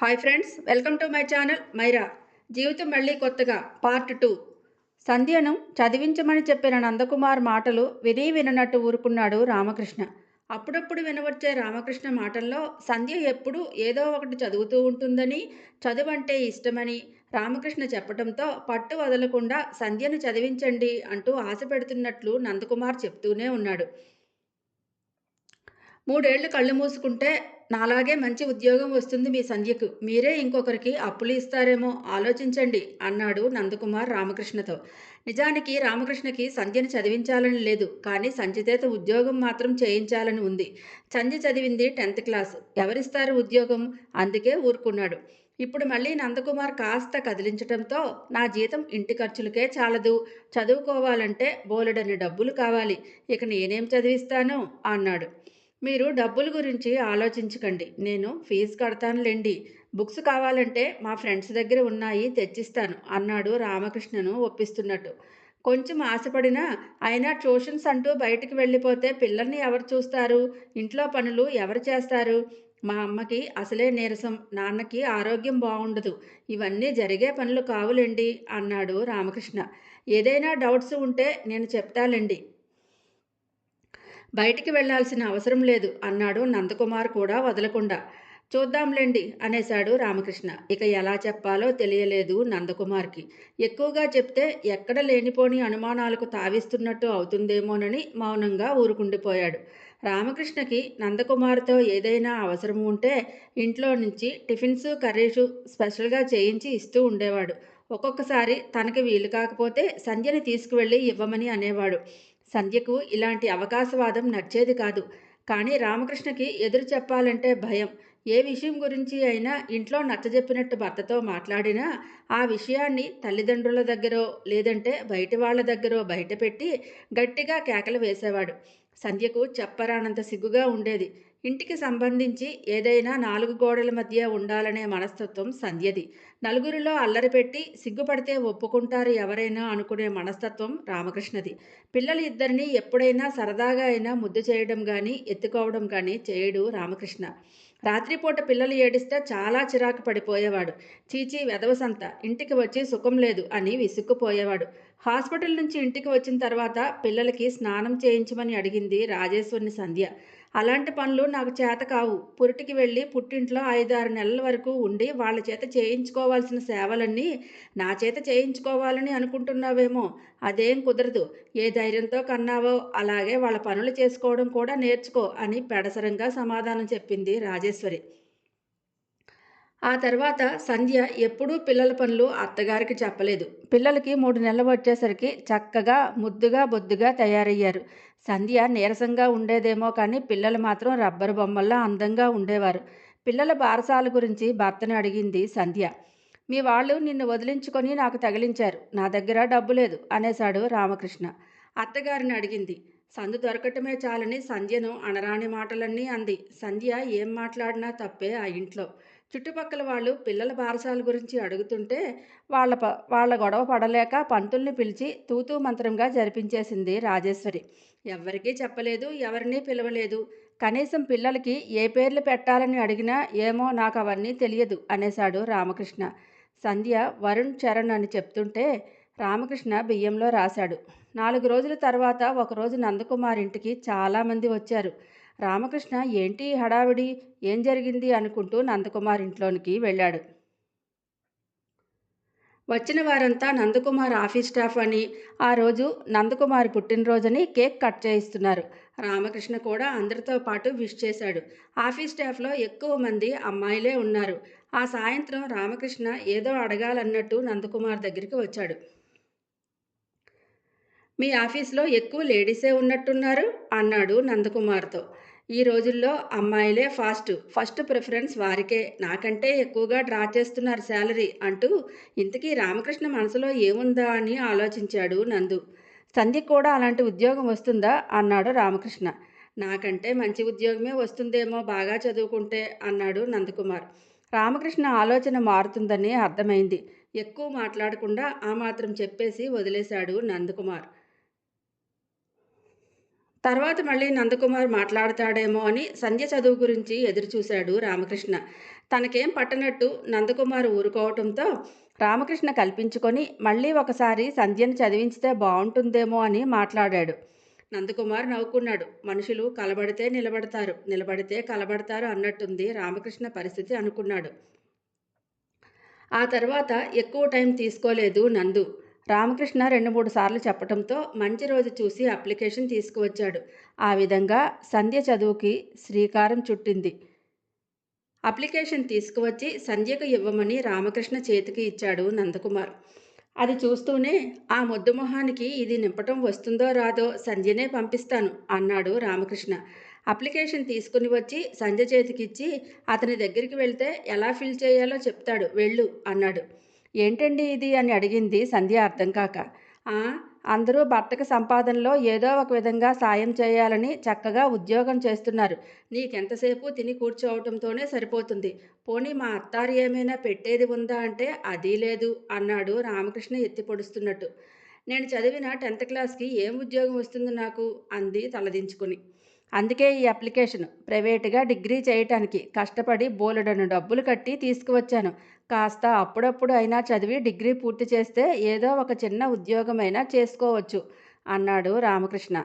Hi friends welcome to my channel Maira. జీవితం మళ్ళీ కొత్తగా పార్ట్ టూ. సంధ్యను చదివించమని చెప్పిన నందకుమార్ మాటలు విని విననట్టు ఊరుకున్నాడు రామకృష్ణ. అప్పుడప్పుడు వినవచ్చే రామకృష్ణ మాటల్లో సంధ్య ఎప్పుడూ ఏదో ఒకటి చదువుతూ ఉంటుందని చదువంటే ఇష్టమని రామకృష్ణ చెప్పడంతో పట్టు వదలకుండా సంధ్యను చదివించండి అంటూ ఆశ పెడుతున్నట్లు నందకుమార్ చెప్తూనే ఉన్నాడు. మూడేళ్ళు కళ్ళు మూసుకుంటే నాలాగే మంచి ఉద్యోగం వస్తుంది మీ సంధ్యకు. మీరే ఇంకొకరికి అప్పులు ఇస్తారేమో ఆలోచించండి అన్నాడు నందకుమార్ రామకృష్ణతో. నిజానికి రామకృష్ణకి సంధ్యను చదివించాలని లేదు కానీ సంధ్యతేత ఉద్యోగం మాత్రం చేయించాలని ఉంది. సంధ్య చదివింది టెన్త్ క్లాస్. ఎవరిస్తారు ఉద్యోగం? అందుకే ఊరుకున్నాడు. ఇప్పుడు మళ్ళీ నందకుమార్ కాస్త కదిలించడంతో నా జీతం ఇంటి ఖర్చులకే చాలదు. చదువుకోవాలంటే బోలెడని డబ్బులు కావాలి. ఇక నేనేం చదివిస్తాను? అన్నాడు. మీరు డబ్బుల గురించి ఆలోచించకండి. నేను ఫీజు కడతానులేండి. బుక్స్ కావాలంటే మా ఫ్రెండ్స్ దగ్గర ఉన్నాయి తెచ్చిస్తాను అన్నాడు రామకృష్ణను ఒప్పిస్తున్నట్టు. కొంచెం ఆశపడినా అయినా ట్యూషన్స్ అంటూ బయటికి వెళ్ళిపోతే పిల్లల్ని ఎవరు చూస్తారు? ఇంట్లో పనులు ఎవరు చేస్తారు? మా అమ్మకి అసలే నీరసం నాన్నకి ఆరోగ్యం బాగుండదు. ఇవన్నీ జరిగే పనులు కావులేండి అన్నాడు రామకృష్ణ. ఏదైనా డౌట్స్ ఉంటే నేను చెప్తాలండి. బయటికి వెళ్ళాల్సిన అవసరం లేదు అన్నాడు నందకుమార్ కూడా వదలకుండా. చూద్దాంలేండి అనేశాడు రామకృష్ణ. ఇక ఎలా చెప్పాలో తెలియలేదు నందకుమార్కి. ఎక్కువగా చెప్తే ఎక్కడ లేనిపోని అనుమానాలకు తావిస్తున్నట్టు అవుతుందేమోనని మౌనంగా ఊరుకుండిపోయాడు. రామకృష్ణకి నందకుమార్తో ఏదైనా అవసరం ఉంటే ఇంట్లో నుంచి టిఫిన్స్ కర్రీసు స్పెషల్గా చేయించి ఇస్తూ ఉండేవాడు. ఒక్కొక్కసారి తనకి వీలు కాకపోతే సంధ్యని తీసుకువెళ్ళి ఇవ్వమని అనేవాడు. సంధ్యకు ఇలాంటి అవకాశవాదం నచ్చేది కాదు. కానీ రామకృష్ణకి ఎదురు చెప్పాలంటే భయం. ఏ విషయం గురించి అయినా ఇంట్లో నచ్చజెప్పినట్టు భర్తతో మాట్లాడినా ఆ విషయాన్ని తల్లిదండ్రుల దగ్గరో లేదంటే బయటి వాళ్ళ దగ్గరో బయటపెట్టి గట్టిగా కేకలు వేసేవాడు. సంధ్యకు చెప్పరానంత సిగ్గుగా ఉండేది. ఇంటికి సంబంధించి ఏదైనా నాలుగు గోడల మధ్య ఉండాలనే మనస్తత్వం సంధ్యది. నలుగురిలో అల్లరి పెట్టి సిగ్గుపడితే ఒప్పుకుంటారు ఎవరైనా అనుకునే మనస్తత్వం రామకృష్ణది. పిల్లలు ఇద్దరిని ఎప్పుడైనా సరదాగా అయినా ముద్దు చేయడం కానీ ఎత్తుకోవడం కానీ చేయడు రామకృష్ణ. రాత్రిపూట పిల్లలు ఏడిస్తే చాలా చిరాకు పడిపోయేవాడు. చీచీ వెదవసంత ఇంటికి వచ్చి సుఖం లేదు అని విసుక్కుపోయేవాడు. హాస్పిటల్ నుంచి ఇంటికి వచ్చిన తర్వాత పిల్లలకి స్నానం చేయించమని అడిగింది రాజేశ్వరిని సంధ్య. అలాంటి పనులు నాకు చేత కావు. పురిటికి వెళ్ళి పుట్టింట్లో ఐదారు నెలల వరకు ఉండి వాళ్ళ చేత చేయించుకోవాల్సిన సేవలన్నీ నా చేత చేయించుకోవాలని అనుకుంటున్నావేమో. అదేం కుదరదు. ఏ ధైర్యంతో కన్నావో అలాగే వాళ్ళ పనులు చేసుకోవడం కూడా నేర్చుకో అని పెడసరంగా సమాధానం చెప్పింది రాజేశ్వరి. ఆ తర్వాత సంధ్య ఎప్పుడూ పిల్లల పనులు అత్తగారికి చెప్పలేదు. పిల్లలకి మూడు నెలలు వచ్చేసరికి చక్కగా ముద్దుగా బొద్దుగా తయారయ్యారు. సంధ్య నీరసంగా ఉండేదేమో కానీ పిల్లలు మాత్రం రబ్బరు బొమ్మల్లా అందంగా ఉండేవారు. పిల్లల బారసాల గురించి భర్తను అడిగింది సంధ్య. మీ వాళ్ళు నిన్ను వదిలించుకొని నాకు తగిలించారు. నా దగ్గర డబ్బు లేదు అనేశాడు రామకృష్ణ. అత్తగారిని అడిగింది. సందు దొరకటమే చాలని సంధ్యను అనరాని మాటలన్నీ అంది. సంధ్య ఏం మాట్లాడినా తప్పే ఆ ఇంట్లో. చుట్టుపక్కల వాళ్ళు పిల్లల బారసాల గురించి అడుగుతుంటే వాళ్ళ ప వాళ్ళ గొడవ పడలేక పంతుల్ని పిలిచి తూతూ మంత్రంగా జరిపించేసింది రాజేశ్వరి. ఎవ్వరికీ చెప్పలేదు ఎవరినీ పిలవలేదు. కనీసం పిల్లలకి ఏ పేర్లు పెట్టాలని అడిగినా ఏమో నాకు అవన్నీ తెలియదు అనేశాడు రామకృష్ణ. సంధ్య వరుణ్ చరణ్ అని చెప్తుంటే రామకృష్ణ బియ్యంలో రాశాడు. నాలుగు రోజుల తర్వాత ఒకరోజు నందకుమార్ ఇంటికి చాలామంది వచ్చారు. రామకృష్ణ ఏంటి హడావిడి? ఏం జరిగింది? అనుకుంటూ నందకుమార్ ఇంట్లోనికి వెళ్ళాడు. వచ్చిన వారంతా నందకుమార్ ఆఫీస్ స్టాఫ్ అని ఆ రోజు నందకుమార్ పుట్టినరోజని కేక్ కట్ చేయిస్తున్నారు. రామకృష్ణ కూడా అందరితో పాటు విష్ చేశాడు. ఆఫీస్ స్టాఫ్లో ఎక్కువ మంది అమ్మాయిలే ఉన్నారు. ఆ సాయంత్రం రామకృష్ణ ఏదో అడగాలన్నట్టు నందకుమార్ దగ్గరికి వచ్చాడు. మీ ఆఫీస్లో ఎక్కువ లేడీసే ఉన్నట్టున్నారు? అన్నాడు నందకుమార్తో. ఈ రోజుల్లో అమ్మాయిలే ఫాస్ట్. ఫస్ట్ ప్రిఫరెన్స్ వారికే. నాకంటే ఎక్కువగా డ్రా చేస్తున్నారు శాలరీ అంటూ ఇంతకీ రామకృష్ణ మనసులో ఏముందా అని ఆలోచించాడు నందు. సంధ్య కూడా అలాంటి ఉద్యోగం వస్తుందా? అన్నాడు రామకృష్ణ. నాకంటే మంచి ఉద్యోగమే వస్తుందేమో బాగా చదువుకుంటే అన్నాడు నందకుమార్. రామకృష్ణ ఆలోచన మారుతుందని అర్థమైంది. ఎక్కువ మాట్లాడకుండా ఆ మాత్రం చెప్పేసి వదిలేశాడు నందకుమార్. తర్వాత మళ్ళీ నందకుమార్ మాట్లాడతాడేమో అని సంధ్య చదువు గురించి ఎదురుచూశాడు రామకృష్ణ. తనకేం పట్టనట్టు నందకుమార్ ఊరుకోవటంతో రామకృష్ణ కల్పించుకొని మళ్ళీ ఒకసారి సంధ్యను చదివించితే బాగుంటుందేమో అని మాట్లాడాడు. నందకుమార్ నవ్వుకున్నాడు. మనుషులు కలబడితే నిలబడతారు. నిలబడితే కలబడతారు అన్నట్టుంది రామకృష్ణ పరిస్థితి అనుకున్నాడు. ఆ తర్వాత ఎక్కువ టైం తీసుకోలేదు నందు. రామకృష్ణ రెండు మూడు సార్లు చెప్పడంతో మంచి రోజు చూసి అప్లికేషన్ తీసుకువచ్చాడు. ఆ విధంగా సంధ్య చదువుకి శ్రీకారం చుట్టింది. అప్లికేషన్ తీసుకువచ్చి సంధ్యకు ఇవ్వమని రామకృష్ణ చేతికి ఇచ్చాడు నందకుమార్. అది చూస్తూనే ఆ ముద్దు మొహానికి ఇది నింపటం వస్తుందో రాదో సంధ్యనే పంపిస్తాను అన్నాడు రామకృష్ణ. అప్లికేషన్ తీసుకుని వచ్చి సంధ్య చేతికిచ్చి అతని దగ్గరికి వెళ్తే ఎలా ఫిల్ చేయాలో చెప్తాడు వెళ్ళు అన్నాడు. ఏంటండి ఇది? అని అడిగింది సంధ్య అర్థం కాక. అందరూ భర్తకు సంపాదనలో ఏదో ఒక విధంగా సాయం చేయాలని చక్కగా ఉద్యోగం చేస్తున్నారు. నీకెంతసేపు తిని కూర్చోవటంతోనే సరిపోతుంది. పోనీ మా అత్తారు ఏమైనా పెట్టేది ఉందా అంటే అది లేదు అన్నాడు రామకృష్ణ ఎత్తి పొడుస్తున్నట్టు నేను చదివిన టెన్త్ క్లాస్కి ఏం ఉద్యోగం వస్తుంది నాకు? అంది తలదించుకుని. అందుకే ఈ అప్లికేషన్. ప్రైవేటుగా డిగ్రీ చేయటానికి కష్టపడి బోలెడను డబ్బులు కట్టి తీసుకువచ్చాను. కాస్త అప్పుడప్పుడు అయినా చదివి డిగ్రీ పూర్తి చేస్తే ఏదో ఒక చిన్న ఉద్యోగమైనా చేసుకోవచ్చు అన్నాడు రామకృష్ణ.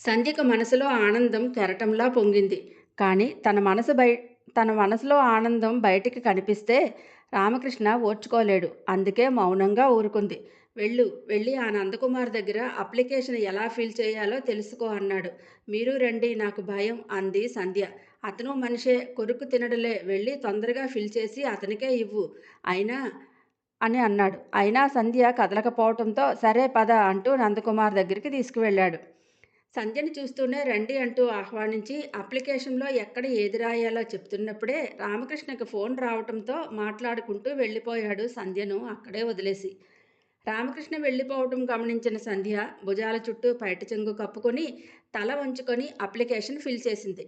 సంధ్యకు మనసులో ఆనందం కెరటంలా పొంగింది. కానీ తన మనసు బయ తన మనసులో ఆనందం బయటికి కనిపిస్తే రామకృష్ణ ఓర్చుకోలేడు. అందుకే మౌనంగా ఊరుకుంది. వెళ్ళు వెళ్ళి ఆ నందకుమార్ దగ్గర అప్లికేషన్ ఎలా ఫిల్ చేయాలో తెలుసుకో అన్నాడు. మీరు రండి నాకు భయం అంది సంధ్య. అతను మనిషే కొరుకు తినడలే వెళ్ళి తొందరగా ఫిల్ చేసి అతనికే ఇవ్వు అయినా అని అన్నాడు. అయినా సంధ్య కదలకపోవటంతో సరే పద అంటూ నందకుమార్ దగ్గరికి తీసుకువెళ్ళాడు. సంధ్యని చూస్తూనే రండి అంటూ ఆహ్వానించి అప్లికేషన్లో ఎక్కడ ఏది రాయాలో చెప్తున్నప్పుడే రామకృష్ణకి ఫోన్ రావటంతో మాట్లాడుకుంటూ వెళ్ళిపోయాడు సంధ్యను అక్కడే వదిలేసి. రామకృష్ణ వెళ్ళిపోవటం గమనించిన సంధ్య భుజాల చుట్టూ పైట చెంగు కప్పుకొని తల వంచుకొని అప్లికేషన్ ఫిల్ చేసింది.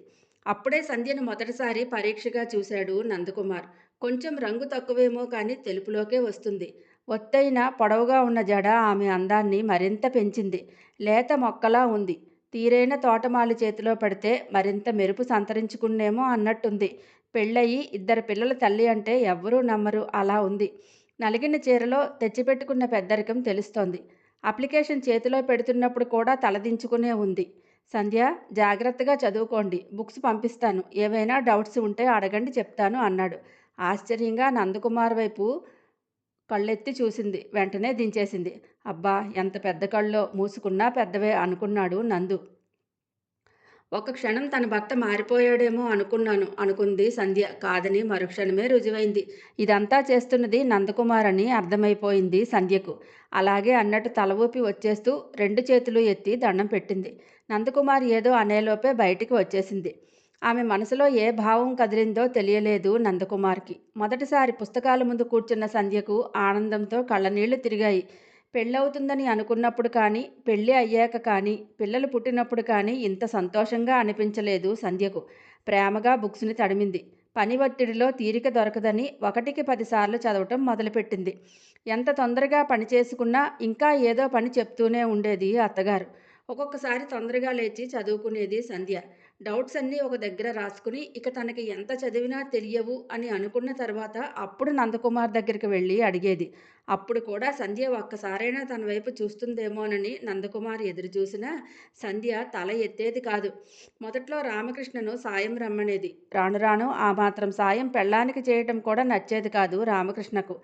అప్పుడే సంధ్యను మొదటిసారి పరీక్షగా చూశాడు నందకుమార్. కొంచెం రంగు తక్కువేమో కానీ తెలుపులోకే వస్తుంది. ఒత్తైన పొడవుగా ఉన్న జడ ఆమె అందాన్ని మరింత పెంచింది. లేత మొక్కలా ఉంది. తీరైన తోటమాలి చేతిలో పడితే మరింత మెరుపు సంతరించుకున్నేమో అన్నట్టుంది. పెళ్ళయి ఇద్దరు పిల్లల తల్లి అంటే ఎవ్వరూ నమ్మరు. అలా ఉంది. నలిగిన చీరలో తెచ్చిపెట్టుకున్న పెద్దరికం తెలుస్తోంది. అప్లికేషన్ చేతిలో పెడుతున్నప్పుడు కూడా తలదించుకునే ఉంది. సంధ్య జాగ్రత్తగా చదువుకోండి. బుక్స్ పంపిస్తాను. ఏవైనా డౌట్స్ ఉంటే అడగండి చెప్తాను అన్నాడు. ఆశ్చర్యంగా నందకుమార్ వైపు కళ్ళెత్తి చూసింది. వెంటనే దించేసింది. అబ్బా ఎంత పెద్ద కళ్ళో. మూసుకున్నా పెద్దవే అనుకున్నాడు నందు. ఒక క్షణం తన భర్త మారిపోయాడేమో అనుకున్నాను అనుకుంది సంధ్య. కాదని మరుక్షణమే రుజువైంది. ఇదంతా చేస్తున్నది నందకుమార్ అని అర్థమైపోయింది సంధ్యకు. అలాగే అన్నట్టు తల ఊపి వచ్చేస్తూ రెండు చేతులు ఎత్తి దండం పెట్టింది. నందకుమార్ ఏదో అనేలోపే బయటికి వచ్చేసింది. ఆమె మనసులో ఏ భావం కదిలిందో తెలియలేదు నందకుమార్కి. మొదటిసారి పుస్తకాల ముందు కూర్చున్న సంధ్యకు ఆనందంతో కళ్ళనీళ్ళు తిరిగాయి. పెళ్ళవుతుందని అనుకున్నప్పుడు కానీ పెళ్ళి అయ్యాక కానీ పిల్లలు పుట్టినప్పుడు కానీ ఇంత సంతోషంగా అనిపించలేదు సంధ్యకు. ప్రేమగా బుక్స్ని తడిమింది. పని ఒత్తిడిలో తీరిక దొరకదని ఒకటికి పదిసార్లు చదవటం మొదలుపెట్టింది. ఎంత తొందరగా పని చేసుకున్నా ఇంకా ఏదో పని చెప్తూనే ఉండేది అత్తగారు. ఒక్కొక్కసారి తొందరగా లేచి చదువుకునేది సంధ్య. డౌట్స్ అన్నీ ఒక దగ్గర రాసుకుని ఇక తనకి ఎంత చదివినా తెలియవు అని అనుకున్న తర్వాత అప్పుడు నందకుమార్ దగ్గరికి వెళ్ళి అడిగేది. అప్పుడు కూడా సంధ్య ఒక్కసారైనా తన వైపు చూస్తుందేమోనని నందకుమార్ ఎదురు చూసినా సంధ్య తల ఎత్తేది కాదు. మొదట్లో రామకృష్ణను సాయం రమ్మనేది. రాను రాను ఆ మాత్రం సాయం పెళ్ళానికి చేయటం కూడా నచ్చేది కాదు రామకృష్ణకు.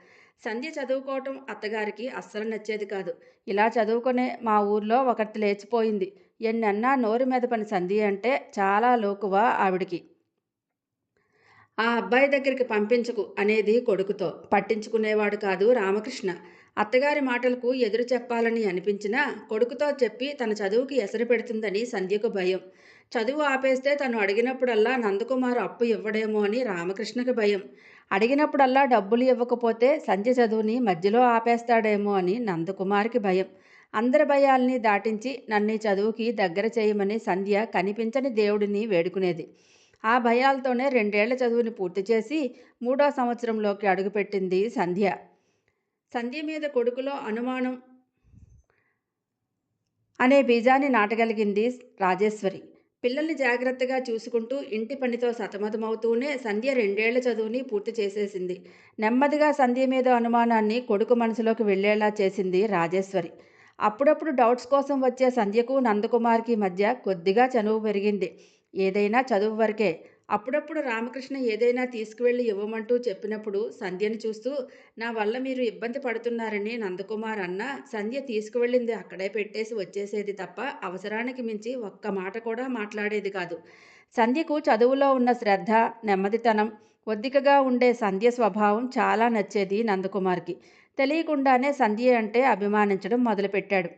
సంధ్య చదువుకోవటం అత్తగారికి అస్సలు నచ్చేది కాదు. ఇలా చదువుకునే మా ఊర్లో ఒకటి లేచిపోయింది. ఎన్నన్నా నోరు మీద పని సంధి అంటే చాలా లోకువ ఆవిడికి. ఆ అబ్బాయి దగ్గరికి పంపించకు అనేది కొడుకుతో. పట్టించుకునేవాడు కాదు రామకృష్ణ. అత్తగారి మాటలకు ఎదురు చెప్పాలని అనిపించినా కొడుకుతో చెప్పి తన చదువుకి ఎసరు పెడుతుందని సంధ్యకు భయం. చదువు ఆపేస్తే తను అడిగినప్పుడల్లా నందకుమార్ అప్పు ఇవ్వడేమో అని రామకృష్ణకి భయం. అడిగినప్పుడల్లా డబ్బులు ఇవ్వకపోతే సంధ్య చదువుని మధ్యలో ఆపేస్తాడేమో అని నందకుమార్కి భయం. అందరి భయాల్ని దాటించి నన్ను చదువుకి దగ్గర చేయమని సంధ్య కనిపించని దేవుడిని వేడుకునేది. ఆ భయాలతోనే రెండేళ్ళ చదువుని పూర్తి చేసి మూడో సంవత్సరంలోకి అడుగుపెట్టింది సంధ్య. సంధ్య మీద కొడుకులో అనుమానం అనే బీజాన్ని నాటగలిగింది రాజేశ్వరి. పిల్లల్ని జాగ్రత్తగా చూసుకుంటూ ఇంటి పనితో సతమతమవుతూనే సంధ్య రెండేళ్ళ చదువుని పూర్తి చేసేసింది. నెమ్మదిగా సంధ్య మీద అనుమానాన్ని కొడుకు మనసులోకి వెళ్ళేలా చేసింది రాజేశ్వరి. అప్పుడప్పుడు డౌట్స్ కోసం వచ్చే సంధ్యకు నందకుమార్కి మధ్య కొద్దిగా చనువు పెరిగింది. ఏదైనా చదువు వరకే అప్పుడప్పుడు రామకృష్ణ ఏదైనా తీసుకువెళ్ళి ఇవ్వమంటూ చెప్పినప్పుడు సంధ్యని చూస్తూ నా వల్ల మీరు ఇబ్బంది పడుతున్నారని నందకుమార్ అన్న సంధ్య తీసుకువెళ్ళింది అక్కడే పెట్టేసి వచ్చేసేది తప్ప అవసరానికి మించి ఒక్క మాట కూడా మాట్లాడేది కాదు. సంధ్యకు చదువులో ఉన్న శ్రద్ధ నెమ్మదితనం ఒద్దికగా ఉండే సంధ్య స్వభావం చాలా నచ్చేది నందకుమార్కి. తెలియకుండానే సంధ్య అంటే అభిమానించడం మొదలుపెట్టాడు.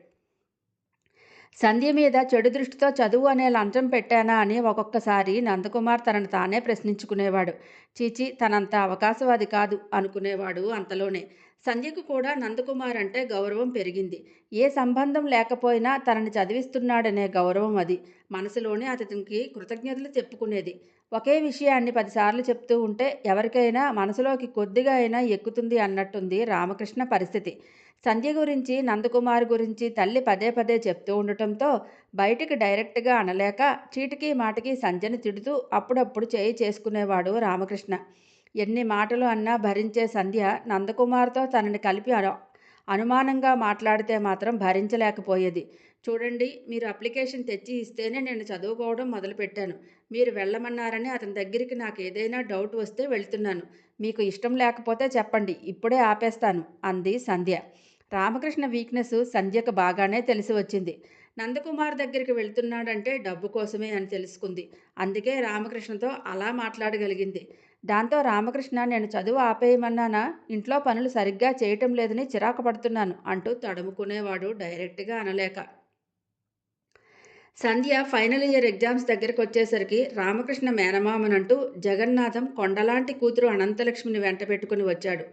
సంధ్య మీద చెడు దృష్టితో చదువు అనే లంచం పెట్టానా అని ఒక్కొక్కసారి నందకుమార్ తనను తానే ప్రశ్నించుకునేవాడు. చీచి తనంత అవకాశవాది కాదు అనుకునేవాడు అంతలోనే. సంధ్యకు కూడా నందకుమార్ అంటే గౌరవం పెరిగింది. ఏ సంబంధం లేకపోయినా తనని చదివిస్తున్నాడనే గౌరవం అది. మనసులోనే అతనికి కృతజ్ఞతలు చెప్పుకునేది. ఒకే విషయాన్ని పదిసార్లు చెప్తూ ఉంటే ఎవరికైనా మనసులోకి కొద్దిగా అయినా ఎక్కుతుంది అన్నట్టుంది రామకృష్ణ పరిస్థితి. సంధ్య గురించి నందకుమార్ గురించి తల్లి పదే పదే చెప్తూ ఉండటంతో బయటికి డైరెక్ట్గా అనలేక చీటికి మాటికి సంధ్యని తిడుతూ అప్పుడప్పుడు చేయి చేసుకునేవాడు రామకృష్ణ. ఎన్ని మాటలు అన్నా భరించే సంధ్య నందకుమార్తో తనని కలిపి అను అనుమానంగా మాట్లాడితే మాత్రం భరించలేకపోయేది. చూడండి మీరు అప్లికేషన్ తెచ్చి ఇస్తేనే నేను చదువుకోవడం మొదలుపెట్టాను. మీరు వెళ్ళమన్నారని అతని దగ్గరికి నాకు ఏదైనా డౌట్ వస్తే వెళ్తున్నాను. మీకు ఇష్టం లేకపోతే చెప్పండి ఇప్పుడే ఆపేస్తాను అంది సంధ్య. రామకృష్ణ వీక్నెస్ సంధ్యకు బాగానే తెలిసి వచ్చింది. నందకుమార్ దగ్గరికి వెళ్తున్నాడంటే డబ్బు కోసమే అని తెలుసుకుంది. అందుకే రామకృష్ణతో అలా మాట్లాడగలిగింది. దాంతో రామకృష్ణ నేను చదువు ఆపేయమన్నానా? ఇంట్లో పనులు సరిగ్గా చేయటం లేదని చిరాకు పడుతున్నాను అంటూ తడుముకునేవాడు డైరెక్ట్గా అనలేక. సంధ్య ఫైనల్ ఇయర్ ఎగ్జామ్స్ దగ్గరకు వచ్చేసరికి రామకృష్ణ మేనమామనంటూ జగన్నాథం కొండలాంటి కూతురు అనంతలక్ష్మిని వెంట పెట్టుకుని వచ్చాడు.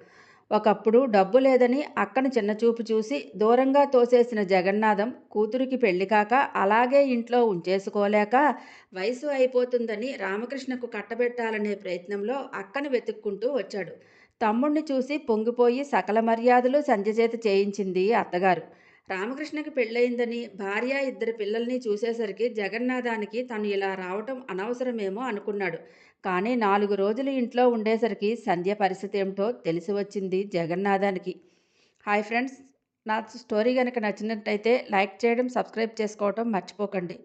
ఒకప్పుడు డబ్బు లేదని అక్కను చిన్నచూపు చూసి దూరంగా తోసేసిన జగన్నాథం కూతురికి పెళ్ళి కాక అలాగే ఇంట్లో ఉంచేసుకోలేక వయసు అయిపోతుందని రామకృష్ణకు కట్టబెట్టాలనే ప్రయత్నంలో అక్కను వెతుక్కుంటూ వచ్చాడు. తమ్ముణ్ణి చూసి పొంగిపోయి సకల మర్యాదలు సంధ్య చేత చేయించింది అత్తగారు. రామకృష్ణకి పెళ్ళయిందని భార్య ఇద్దరు పిల్లల్ని చూసేసరికి జగన్నాథానికి తను ఇలా రావటం అనవసరమేమో అనుకున్నాడు. కానీ నాలుగు రోజులు ఇంట్లో ఉండేసరికి సంధ్య పరిస్థితి ఏమిటో తెలిసి వచ్చింది జగన్నాథానికి. హాయ్ ఫ్రెండ్స్ నా స్టోరీ కనుక నచ్చినట్టయితే లైక్ చేయడం సబ్స్క్రైబ్ చేసుకోవటం మర్చిపోకండి.